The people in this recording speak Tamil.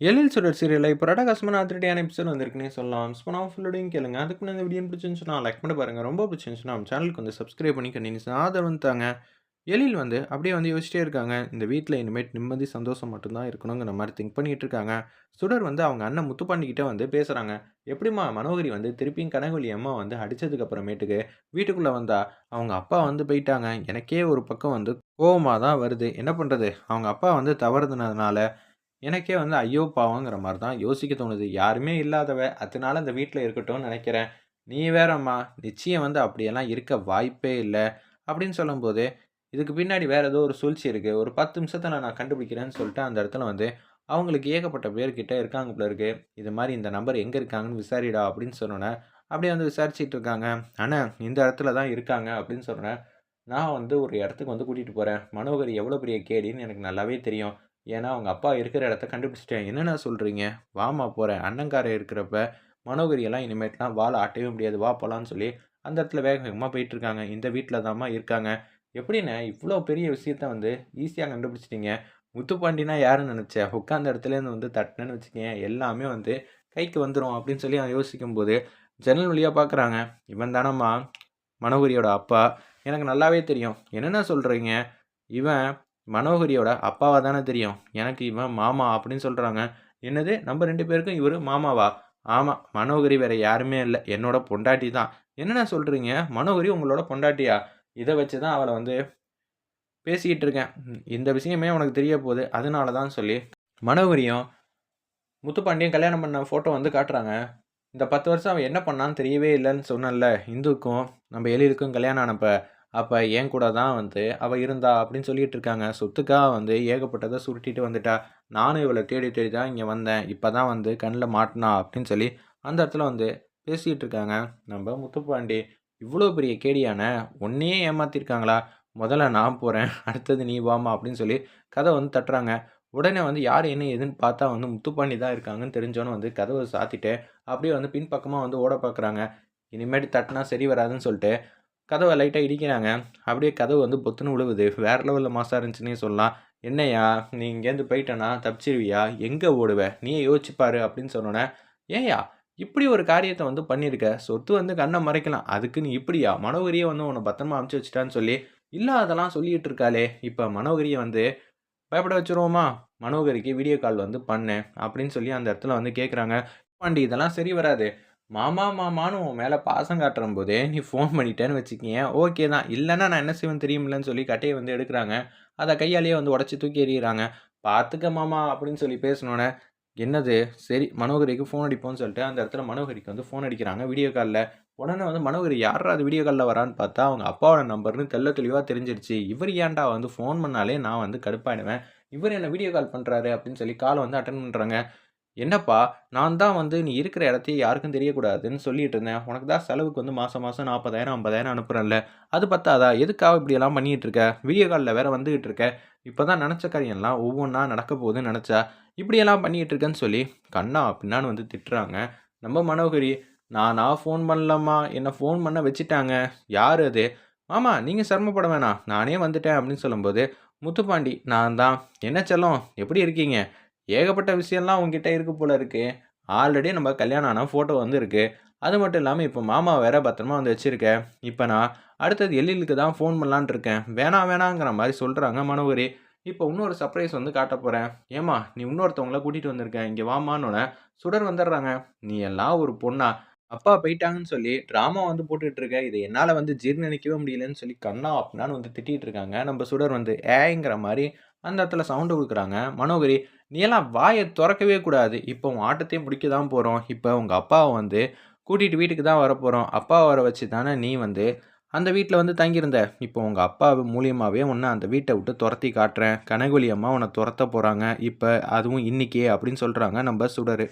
எழில் சுடர் சீரியல்ல இப்போ ரடகாசமான அதிரடியான எபிசோட் வந்திருக்குன்னே சொல்லலாம். ஸ்பன் ஆஃப் ஃபுல்லோடையும் கேளுங்க. அதுக்கு இந்த வீடியோ பிடிச்சிருந்துச்சுன்னா லைக் பண்ணி பாருங்க. ரொம்ப பிடிச்சிருந்துச்சுன்னா நம்ம சேனலுக்கு வந்து சப்ஸ்கிரைப் பண்ணி கண்டினியூஸ் ஆதரவு தாங்க. எழில் வந்து அப்படியே வந்து யோசிச்சிட்டே இருக்காங்க. இந்த வீட்டில் இனிமேட் நிம்மதி, சந்தோஷம் மட்டும்தான் இருக்கணுங்கிற மாதிரி திங்க் பண்ணிட்டு இருக்காங்க. சுடர் வந்து அவங்க அண்ணன் முத்து பண்ணிக்கிட்டே வந்து பேசுகிறாங்க எப்படிம்மா மனோகரி வந்து திருப்பியும் கனகொலி அம்மா வந்து அடித்ததுக்கு அப்புறமேட்டுக்கு வீட்டுக்குள்ளே வந்தா, அவங்க அப்பா வந்து போயிட்டாங்க. எனக்கே ஒரு பக்கம் வந்து கோபமாக தான் வருது. என்ன பண்ணுறது அவங்க அப்பா வந்து தவறுதுனதுனால எனக்கே வந்து ஐயோ பாவங்கிற மாதிரி தான் யோசிக்க தோணுது. யாருமே இல்லாதவ, அதனால இந்த வீட்டில் இருக்கட்டும்னு நினைக்கிறேன் நீ வேறம்மா, நிச்சயம் வந்து அப்படியெல்லாம் இருக்க வாய்ப்பே இல்லை அப்படின்னு சொல்லும்போது, இதுக்கு பின்னாடி வேற ஏதோ ஒரு சூழ்ச்சி இருக்குது ஒரு பத்து நிமிஷத்தை நான் கண்டுபிடிக்கிறேன்னு சொல்லிட்டு அந்த இடத்துல வந்து, அவங்களுக்கு ஏகப்பட்ட பேர்கிட்ட இருக்காங்க போல இருக்கு. இது மாதிரி இந்த நம்பர் எங்கே இருக்காங்கன்னு விசாரிடா அப்படின்னு சொன்னோன்னே அப்படியே வந்து விசாரிச்சுட்டு இருக்காங்க. ஆனால் இந்த இடத்துல தான் இருக்காங்க அப்படின்னு சொன்னேன் நான் வந்து ஒரு இடத்துக்கு வந்து கூட்டிகிட்டு போகிறேன் மனோகர் எவ்வளோ பெரிய கேடின்னு எனக்கு நல்லாவே தெரியும். ஏன்னா, அவங்க அப்பா இருக்கிற இடத்த கண்டுபிடிச்சிட்டேன் என்னென்ன சொல்கிறீங்க வாமா போகிறேன் அண்ணங்காரன் இருக்கிறப்ப, மனோகரியெல்லாம் இனிமேட்லாம் வாழை ஆட்டவே முடியாது. வா போலான்னு சொல்லி, அந்த இடத்துல வேக வேகமாக போயிட்டுருக்காங்க. இந்த வீட்டில் தாம்மா இருக்காங்க. எப்படிண்ணே இவ்வளோ பெரிய விஷயத்த வந்து ஈஸியாக கண்டுபிடிச்சிட்டிங்க முத்துப்பாண்டினா யாருன்னு நினச்சேன் உட்காந்த இடத்துலேருந்து வந்து தட்டுனேன்னு வச்சுக்கேன் எல்லாமே வந்து கைக்கு வந்துடும் அப்படின்னு சொல்லி அவன் யோசிக்கும்போது, ஜன்னல் வழியாக பார்க்குறாங்க. இவன் தானம்மா மனோகரியோட அப்பா. எனக்கு நல்லாவே தெரியும். என்னென்ன சொல்கிறீங்க இவன் மனோகரியோட அப்பாவாக தானே தெரியும். எனக்கு இவன் மாமா அப்படின்னு சொல்கிறாங்க என்னது நம்ம ரெண்டு பேருக்கும் இவரு மாமாவா? ஆமாம் மனோகரி வேறு யாருமே இல்லை என்னோட பொண்டாட்டி தான். என்னென்ன சொல்கிறீங்க மனோகரி உங்களோட பொண்டாட்டியா? இதை வச்சு தான் அவளை வந்து பேசிக்கிட்டு இருக்கேன். இந்த விஷயமே உனக்கு தெரிய போகுது அதனால தான் சொல்லி மனோகரியும் முத்துப்பாண்டியும் கல்யாணம் பண்ண ஃபோட்டோ வந்து காட்டுறாங்க. இந்த 10 வருஷம் அவன் என்ன பண்ணான்னு தெரியவே இல்லைன்னு சொன்னேன்ல. இந்துக்கும் நம்ம எழிலுக்கும் கல்யாணம் ஆனப்போ அப்போ என் கூட தான் வந்து அவள் இருந்தா அப்படின்னு சொல்லிட்டு இருக்காங்க. சொத்துக்காக வந்து ஏகப்பட்டதை சுருட்டிட்டு வந்துட்டா. நானும் இவளை தேடி தேடி தான் இங்கே வந்தேன். இப்போ தான் வந்து கண்ணில் மாட்டினா அப்படின்னு சொல்லி அந்த இடத்துல வந்து பேசிகிட்டு இருக்காங்க. நம்ம முத்துப்பாண்டி இவ்வளோ பெரிய கேடியான ஒன்றையே ஏமாத்திருக்காங்களா? முதல்ல நான் போகிறேன் அடுத்தது நீ வாம்மா அப்படின்னு சொல்லி கதை வந்து தட்டுறாங்க. உடனே வந்து யார் என்ன ஏதுன்னு பார்த்தா வந்து முத்துப்பாண்டி தான் இருக்காங்கன்னு தெரிஞ்சோன்னு வந்து கதவை சாத்திட்டு, அப்படியே வந்து பின்பக்கமாக வந்து ஓட பார்க்குறாங்க. இனிமேட்டு தட்டினா சரி வராதுன்னு சொல்லிட்டு, கதவை லைட்டாக இடிக்கிறாங்க. அப்படியே கதவு வந்து பொத்துன்னு விழுவுது. வேறு லெவலில் மாஸா இருந்துச்சுன்னே சொல்லலாம். "என்னய்யா, நீ இங்கேருந்து போயிட்டேன்னா தப்பிச்சிருவியா? எங்கே ஓடுவ? நீயே யோசிச்சுப்பாரு அப்படின்னு சொன்னோனே, "ஏன்யா இப்படி ஒரு காரியத்தை வந்து பண்ணியிருக்க. சொத்து வந்து கண்ணை மறைக்கலாம். அதுக்கு நீ இப்படியா? மனோகரியை வந்து உன்னை பத்திரமா அனுப்பிச்சு வச்சுட்டான்னு" சொல்லி இல்லை அதெல்லாம் சொல்லிட்டு இருக்காளே! இப்போ மனோகரியை வந்து பயப்பட வச்சுருவோமா? மனோகரிக்கு வீடியோ கால் வந்து பண்ணு அப்படின்னு சொல்லி அந்த இடத்துல வந்து கேட்குறாங்க. பாண்டி இதெல்லாம் சரி வராது. மாமா மாமான்னு உன் மேலே பாசம் காட்டுறம்போதே நீ ஃபோன் பண்ணிட்டேன்னு வச்சுக்கிங்க. ஓகே தான். இல்லைன்னா நான் என்ன செய்வேன் தெரியுமில்லன்னு சொல்லி கட்டையை வந்து எடுக்கிறாங்க. அதை கையாலேயே வந்து உடச்சி தூக்கி எறிகிறாங்க "பார்த்துக்க மாமா" அப்படின்னு சொல்லி பேசினோடனே என்னது? சரி மனோகரிக்கு ஃபோன் அடிப்போம்னு சொல்லிட்டு அந்த இடத்துல மனோகரிக்கு வந்து ஃபோன் அடிக்கிறாங்க வீடியோ காலில் உடனே வந்து மனோகரி யார்ரா அது வீடியோ காலில் வரான்னு பார்த்தா, அவங்க அப்பாவோட நம்பர்னு தெல்ல தெளிவாக தெரிஞ்சிருச்சு. இவர் ஏன்டா வந்து ஃபோன் பண்ணாலே நான் வந்து கடுப்பாயிடுவேன். இவர் என்ன வீடியோ கால் பண்ணுறாரு அப்படின்னு சொல்லி கால் வந்து அட்டன் பண்ணுறாங்க என்னப்பா, நான் தான் வந்து நீ இருக்கிற இடத்தையே யாருக்கும் தெரியக்கூடாதுன்னு சொல்லிட்டு இருந்தேன். உனக்கு தான் செலவுக்கு வந்து மாதம் மாதம் நாற்பதாயிரம் ஐம்பதாயிரம் அனுப்புகிறேன்ல அது பத்தாதா? எதுக்காக இப்படியெல்லாம் பண்ணிகிட்டு இருக்க? வீடியோ காலில் வேறு வந்துகிட்டு இருக்க. இப்பதான் நினச்ச காரியம்லாம் ஒவ்வொன்றா நடக்க போகுதுன்னு நினச்சா இப்படியெல்லாம் பண்ணிகிட்டு இருக்கேன்னு சொல்லி கண்ணா பின்னான்னு வந்து திட்டுறாங்க. நம்ம மனோகரி, நானா ஃபோன் பண்ணலம்மா. என்னை ஃபோன் பண்ண வச்சுட்டாங்க. யார் அது? மாமா நீங்கள் சிரமப்பட வேணாம். நானே வந்துட்டேன் அப்படின்னு சொல்லும்போது, முத்துப்பாண்டி நான் தான். என்ன செல்லம் எப்படி இருக்கீங்க? ஏகப்பட்ட விஷயம்லாம் உங்ககிட்ட இருக்கு போல இருக்கு. ஆல்ரெடி நம்ம கல்யாணம் ஆன ஃபோட்டோ வந்து அது மட்டும் இல்லாமல் இப்போ மாமா வேற பத்திரமா வந்து வச்சுருக்கேன் இப்போ நான் அடுத்தது எழிலுக்கு தான் ஃபோன் பண்ணலான்ட்டு இருக்கேன். வேணாம் வேணாங்கிற மாதிரி சொல்கிறாங்க மனோகரி. இப்போ இன்னொரு சர்ப்ரைஸ் வந்து காட்டப் போகிறேன் ஏம்மா நீ இன்னொருத்தவங்கள கூட்டிகிட்டு வந்திருக்கேன் இங்கே வாம்மான்னோனே, சுடர் வந்துடுறாங்க. நீ எல்லாம் ஒரு பொண்ணா? அப்பா போயிட்டாங்கன்னு சொல்லி ட்ராமா வந்து போட்டுட்டு இருக்க. என்னால் வந்து ஜீரணிக்கவே முடியலன்னு சொல்லி கண்ணா அப்படின்னான்னு வந்து திட்டிகிட்டு இருக்காங்க. நம்ம சுடர் வந்து ஏங்கிற மாதிரி அந்த இடத்துல சவுண்டு கொடுக்குறாங்க மனோகரி, நீ எல்லாம் வாயை திறக்கவே கூடாது. இப்போ உன் ஆட்டத்தையும் முடிக்க தான் போகிறோம் இப்போ உங்கள் அப்பாவை வந்து கூட்டிட்டு வீட்டுக்கு தான் வரப்போகிறோம் அப்பாவை வர வச்சு தானே நீ வந்து அந்த வீட்டில் வந்து தங்கியிருந்த. இப்போ உங்கள் அப்பா மூலியமாகவே உன்னை அந்த வீட்டை விட்டு துரத்தி காட்டுறேன். கனகவள்ளி அம்மா உன்ன போகிறாங்க இப்போ அதுவும் இன்றைக்கே அப்படின்னு சொல்கிறாங்க நம்ம சுடரு.